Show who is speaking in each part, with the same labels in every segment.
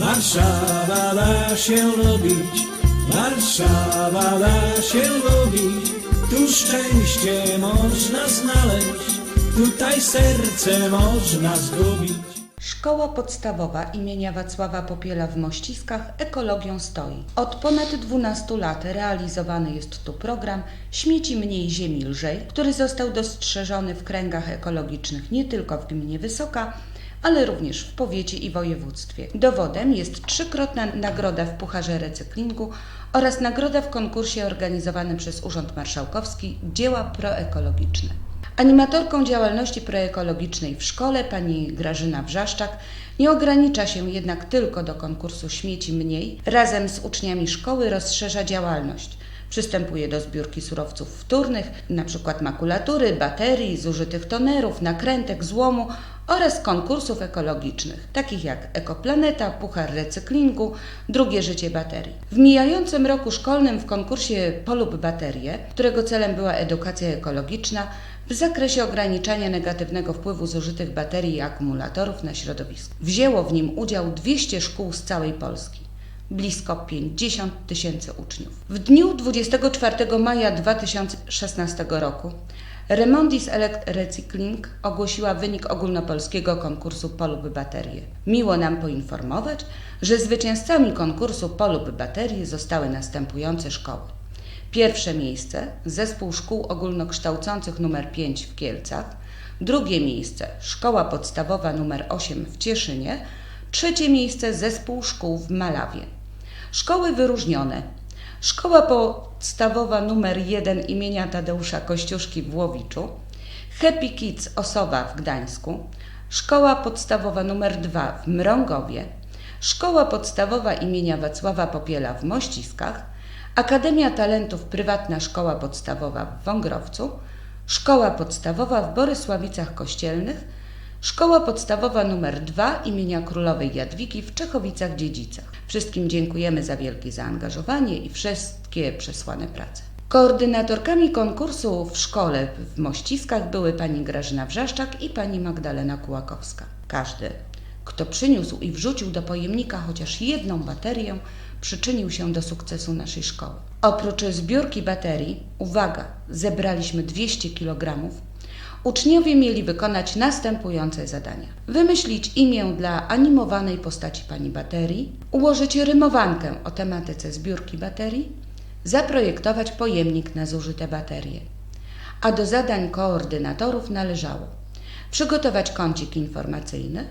Speaker 1: Warszawa da się lubić, Warszawa da się lubić. Tu szczęście można znaleźć, tutaj serce można zgubić.
Speaker 2: Szkoła podstawowa imienia Wacława Popiela w Mościskach ekologią stoi. Od ponad 12 lat realizowany jest tu program Śmieci mniej ziemi lżej, który został dostrzeżony w kręgach ekologicznych nie tylko w gminie Wysoka, ale również w powiecie i województwie. Dowodem jest trzykrotna nagroda w Pucharze Recyklingu oraz nagroda w konkursie organizowanym przez Urząd Marszałkowski Dzieła proekologiczne. Animatorką działalności proekologicznej w szkole pani Grażyna Wrzaszczak nie ogranicza się jednak tylko do konkursu Śmieci Mniej. Razem z uczniami szkoły rozszerza działalność. Przystępuje do zbiórki surowców wtórnych, np. makulatury, baterii, zużytych tonerów, nakrętek, złomu oraz konkursów ekologicznych, takich jak Ekoplaneta, Puchar Recyklingu, Drugie Życie Baterii. W mijającym roku szkolnym w konkursie Polub Baterie, którego celem była edukacja ekologiczna, w zakresie ograniczania negatywnego wpływu zużytych baterii i akumulatorów na środowisko. Wzięło w nim udział 200 szkół z całej Polski blisko 50 tysięcy uczniów. W dniu 24 maja 2016 roku Remondis Elect Recycling ogłosiła wynik ogólnopolskiego konkursu Polub Baterie. Miło nam poinformować, że zwycięzcami konkursu Polub Baterie zostały następujące szkoły. Pierwsze miejsce Zespół Szkół Ogólnokształcących nr 5 w Kielcach, drugie miejsce Szkoła Podstawowa nr 8 w Cieszynie, trzecie miejsce Zespół Szkół w Malawie. Szkoły wyróżnione. Szkoła Podstawowa nr 1 imienia Tadeusza Kościuszki w Łowiczu, Happy Kids Osowa w Gdańsku, Szkoła Podstawowa nr 2 w Mrągowie, Szkoła Podstawowa imienia Wacława Popiela w Mościskach, Akademia Talentów Prywatna Szkoła Podstawowa w Wągrowcu, Szkoła Podstawowa w Borysławicach Kościelnych, Szkoła Podstawowa nr 2 imienia Królowej Jadwigi w Czechowicach-Dziedzicach. Wszystkim dziękujemy za wielkie zaangażowanie i wszystkie przesłane prace. Koordynatorkami konkursu w szkole w Mościskach były pani Grażyna Wrzaszczak i pani Magdalena Kułakowska. Każdy, kto przyniósł i wrzucił do pojemnika chociaż jedną baterię, przyczynił się do sukcesu naszej szkoły. Oprócz zbiórki baterii, uwaga, zebraliśmy 200 kg, uczniowie mieli wykonać następujące zadania: wymyślić imię dla animowanej postaci pani baterii, ułożyć rymowankę o tematyce zbiórki baterii, zaprojektować pojemnik na zużyte baterie. A do zadań koordynatorów należało przygotować kącik informacyjny,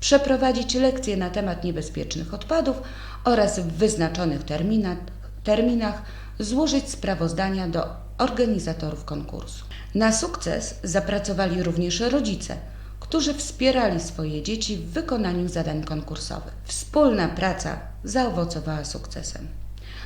Speaker 2: przeprowadzić lekcje na temat niebezpiecznych odpadów oraz w wyznaczonych terminach, terminach złożyć sprawozdania do organizatorów konkursu. Na sukces zapracowali również rodzice, którzy wspierali swoje dzieci w wykonaniu zadań konkursowych. Wspólna praca zaowocowała sukcesem.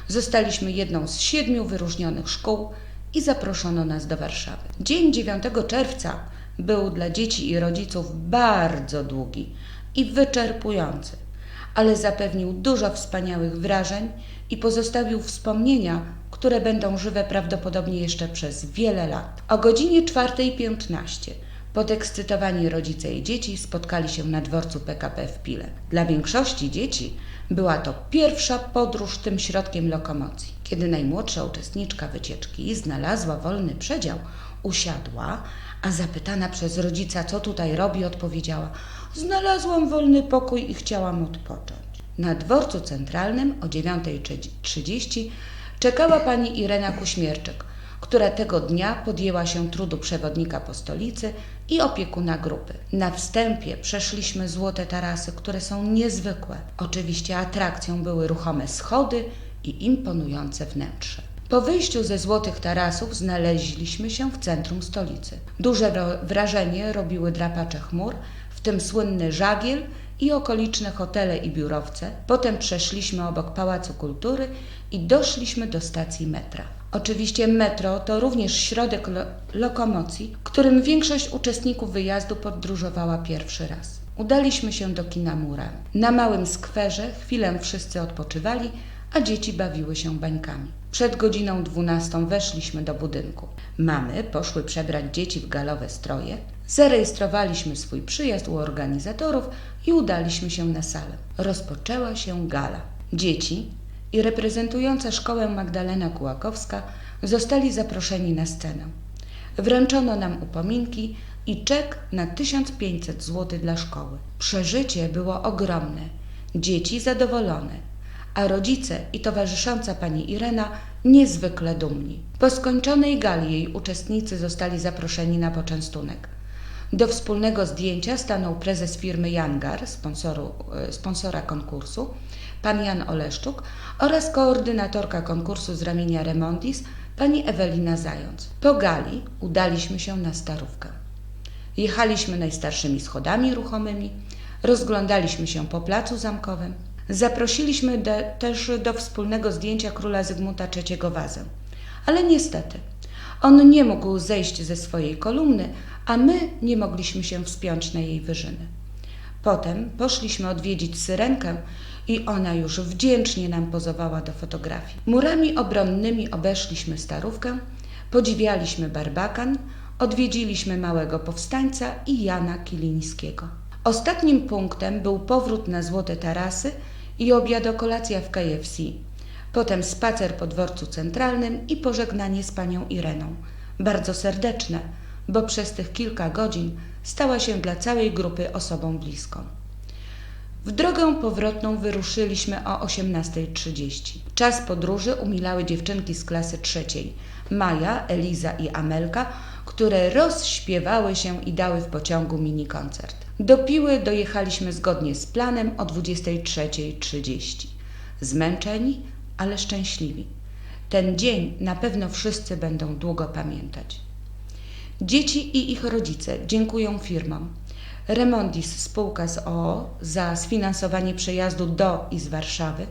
Speaker 2: Zostaliśmy jedną z siedmiu wyróżnionych szkół i zaproszono nas do Warszawy. Dzień 9 czerwca był dla dzieci i rodziców bardzo długi i wyczerpujący, ale zapewnił dużo wspaniałych wrażeń i pozostawił wspomnienia, które będą żywe prawdopodobnie jeszcze przez wiele lat. O godzinie 4.15 podekscytowani rodzice i dzieci spotkali się na dworcu PKP w Pile. Dla większości dzieci była to pierwsza podróż tym środkiem lokomocji. Kiedy najmłodsza uczestniczka wycieczki znalazła wolny przedział, usiadła, a zapytana przez rodzica, co tutaj robi, odpowiedziała: Znalazłam wolny pokój i chciałam odpocząć. Na dworcu centralnym o 9.30 czekała pani Irena Kuśmierczyk, która tego dnia podjęła się trudu przewodnika po stolicy i opiekuna grupy. Na wstępie przeszliśmy złote tarasy, które są niezwykłe. Oczywiście atrakcją były ruchome schody i imponujące wnętrze. Po wyjściu ze złotych tarasów znaleźliśmy się w centrum stolicy. Duże wrażenie robiły drapacze chmur, w tym słynny żagiel i okoliczne hotele i biurowce. Potem przeszliśmy obok Pałacu Kultury i doszliśmy do stacji metra. Oczywiście metro to również środek lo- lokomocji, którym większość uczestników wyjazdu podróżowała pierwszy raz. Udaliśmy się do kina Mura. Na małym skwerze chwilę wszyscy odpoczywali, a dzieci bawiły się bańkami. Przed godziną 12 weszliśmy do budynku. Mamy poszły przebrać dzieci w galowe stroje. Zarejestrowaliśmy swój przyjazd u organizatorów i udaliśmy się na salę. Rozpoczęła się gala. Dzieci i reprezentująca szkołę Magdalena Kułakowska zostali zaproszeni na scenę. Wręczono nam upominki i czek na 1500 zł dla szkoły. Przeżycie było ogromne, dzieci zadowolone, a rodzice i towarzysząca pani Irena niezwykle dumni. Po skończonej gali jej uczestnicy zostali zaproszeni na poczęstunek. Do wspólnego zdjęcia stanął prezes firmy Jangar, sponsoru, e, sponsora konkursu, pan Jan Oleszczuk oraz koordynatorka konkursu z ramienia Remondis, pani Ewelina Zając. Po gali udaliśmy się na starówkę. Jechaliśmy najstarszymi schodami ruchomymi, rozglądaliśmy się po placu zamkowym. Zaprosiliśmy de, też do wspólnego zdjęcia króla Zygmunta III Wazę. Ale niestety, on nie mógł zejść ze swojej kolumny, a my nie mogliśmy się wspiąć na jej wyżyny. Potem poszliśmy odwiedzić Syrenkę i ona już wdzięcznie nam pozowała do fotografii. Murami obronnymi obeszliśmy Starówkę, podziwialiśmy Barbakan, odwiedziliśmy Małego Powstańca i Jana Kilińskiego. Ostatnim punktem był powrót na Złote Tarasy i obiadokolacja w KFC. Potem spacer po dworcu centralnym i pożegnanie z panią Ireną. Bardzo serdeczne, bo przez tych kilka godzin stała się dla całej grupy osobą bliską. W drogę powrotną wyruszyliśmy o 18.30. Czas podróży umilały dziewczynki z klasy trzeciej Maja, Eliza i Amelka, które rozśpiewały się i dały w pociągu mini koncert. Do Piły dojechaliśmy zgodnie z planem o 23.30. Zmęczeni, ale szczęśliwi. Ten dzień na pewno wszyscy będą długo pamiętać. Dzieci i ich rodzice dziękują firmom. Remondis spółka z OO za sfinansowanie przejazdu do i z Warszawy,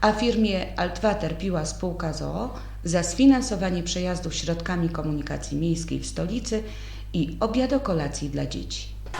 Speaker 2: a firmie Altwater Piła spółka z OO za sfinansowanie przejazdu środkami komunikacji miejskiej w stolicy i obiadokolacji dla dzieci.